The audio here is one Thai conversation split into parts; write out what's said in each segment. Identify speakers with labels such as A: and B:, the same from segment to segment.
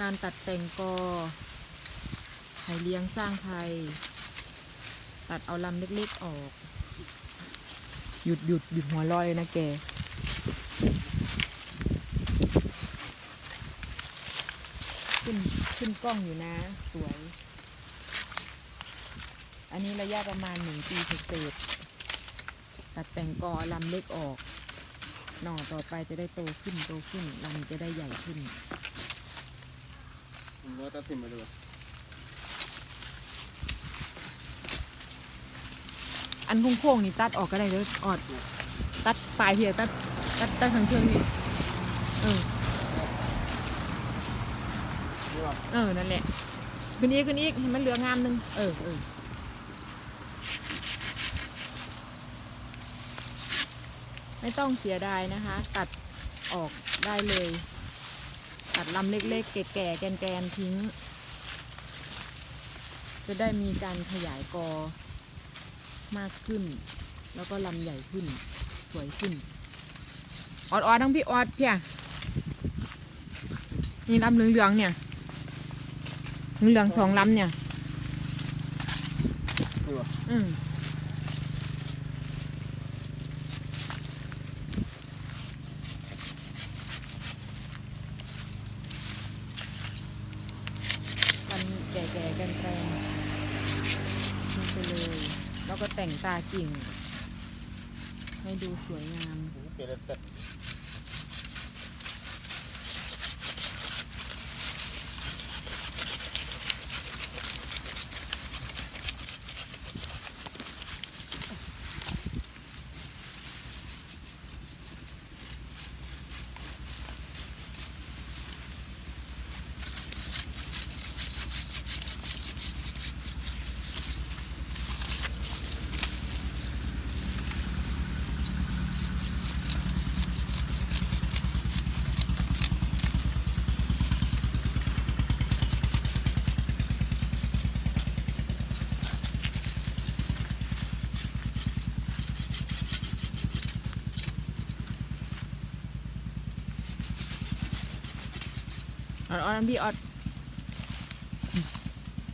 A: การตัดแต่งกอไผ่เลี้ยงสร้างไผ่ตัดเอาลำเล็กๆออก หยุดหยุดหยุดหัวลอยเลยนะแกขึ้นขึ้นกล้องอยู่นะ สวย อันนี้ระยะประมาณหนึ่งปีเศษๆตัดแต่งกอลำเล็กออก หน่อต่อไปจะได้โตขึ้นโตขึ้นลำจะได้ใหญ่ขึ้น
B: ผมว่าตัดสินมาดู
A: อันโค้งๆนี่ตัดออกก็ได้เลยออด ตัดปลายเพียตัดตัดตัดทางเครื่องนี่เออ
B: นี่ว่า
A: เออ นั่นแหละ ขึ้นอีกขึ้นอีกให้มันเหลืองามหนึง เออเออไม่ต้องเสียดายนะคะ ตัดออกได้เลย ตัดลำเล็กๆ แก่ๆ แกนๆ ทิ้ง จะได้มีการขยายกอมากขึ้น แล้วก็ลำใหญ่ขึ้น สวยขึ้น ออดออดทั้งพี่ออดเพี่ยนี่ลำเหลืองๆเนี่ยเหลืองสองลำเนี่ย
B: นี่ว่า
A: อืมกัน แก่ๆกันแปลงทิ้งไปเลย แล้วก็แต่งตากิ่ง ให้ดูสวยงาม ออดออดพี่ออด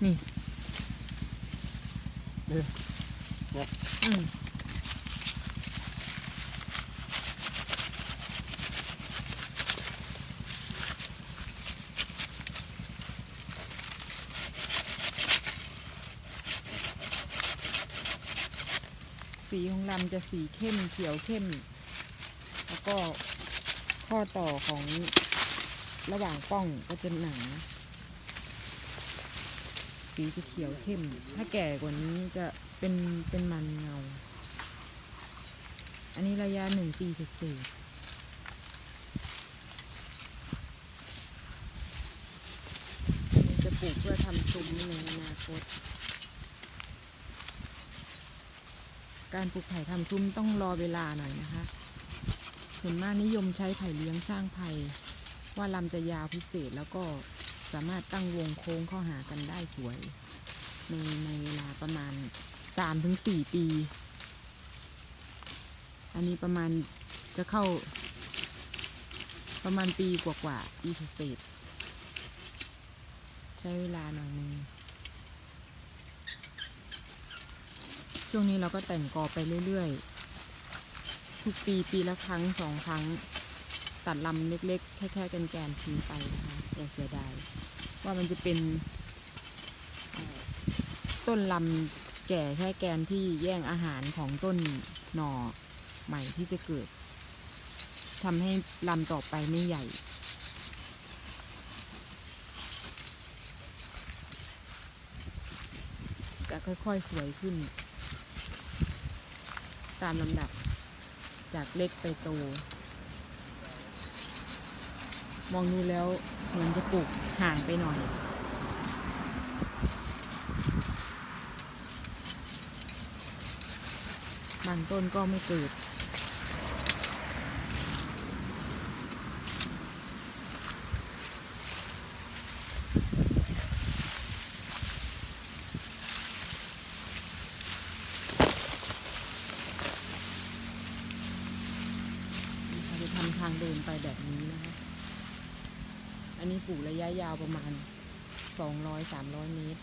A: นี่
B: เนี่ย
A: อืมสีของลำจะสีเข้มเขียวเข้ม แล้วก็ข้อต่อของ ระหว่างป้องก็จะหนาสีจะเขียวเข้ม ถ้าแก่กว่านี้จะเป็นเป็นมันเงา อันนี้ระยะหนึ่งปีเศษจะปลูกเพื่อทำซุ้มในอนาคต การปลูกไผ่ทำซุ้มต้องรอเวลาหน่อยนะคะ ส่วนมากนิยมใช้ไผ่เลี้ยงสร้างไผ่ ว่าลำจะยาวพิเศษแล้วก็สามารถตั้งวงโค้งเข้าหากันได้สวย ในในเวลาประมาณสามถึงสี่ปี อันนี้ประมาณจะเข้า ประมาณปีกว่าๆปีเศษใช้เวลาหน่อยนึงช่วงนี้เราก็แต่งกอไปเรื่อยๆ ทุกปีปีละครั้งสองครั้ง ตัดลำเล็กๆ แค่ๆแกนๆทิ้งไปนะคะอย่าเสียดายว่ามันจะเป็นต้นลำแก่แค่แกนที่แย่งอาหารของต้นหน่อใหม่ที่จะเกิดทำให้ลำต่อไปไม่ใหญ่จะค่อยๆสวยขึ้น ตามลำดับจากเล็กไปโต มองดูแล้วเหมือนจะปลูกห่างไปหน่อย บางต้นก็ไม่เกิดเราจะทำทางเดินไปแบบนี้นะคะ อันนี้ปลูกระยะยาวประมาณสองร้อยสามร้อยเมตร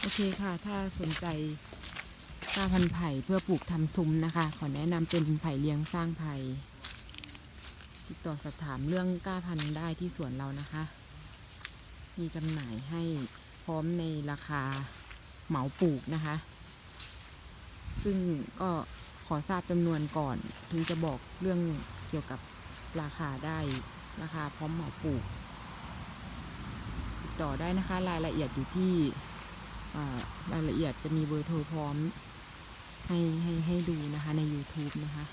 A: โอเคค่ะ ถ้าสนใจกล้าพันไผ่เพื่อปลูกทำซุ้มนะคะ ขอแนะนำเป็นไผ่เลี้ยงสร้างไผ่ติดต่อสอบถามเรื่องกล้าพันได้ที่สวนเรานะคะ มีจำหน่ายให้พร้อมในราคาเหมาปลูกนะคะ ซึ่งก็ ขอทราบจำนวนก่อน ถึงจะบอกเรื่องเกี่ยวกับราคาได้ราคาพร้อมเหมาปลูก ติดต่อได้นะคะ รายละเอียดอยู่ที่รายละเอียดจะมีเบอร์โทรพร้อม ให้ให้ให้ดูนะคะใน YouTube นะคะ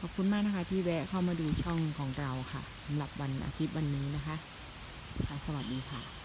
A: ขอบคุณมากนะคะที่แวะเข้ามาดูช่องของเราค่ะสำหรับวันอาทิตย์วันนี้นะคะ สวัสดีค่ะ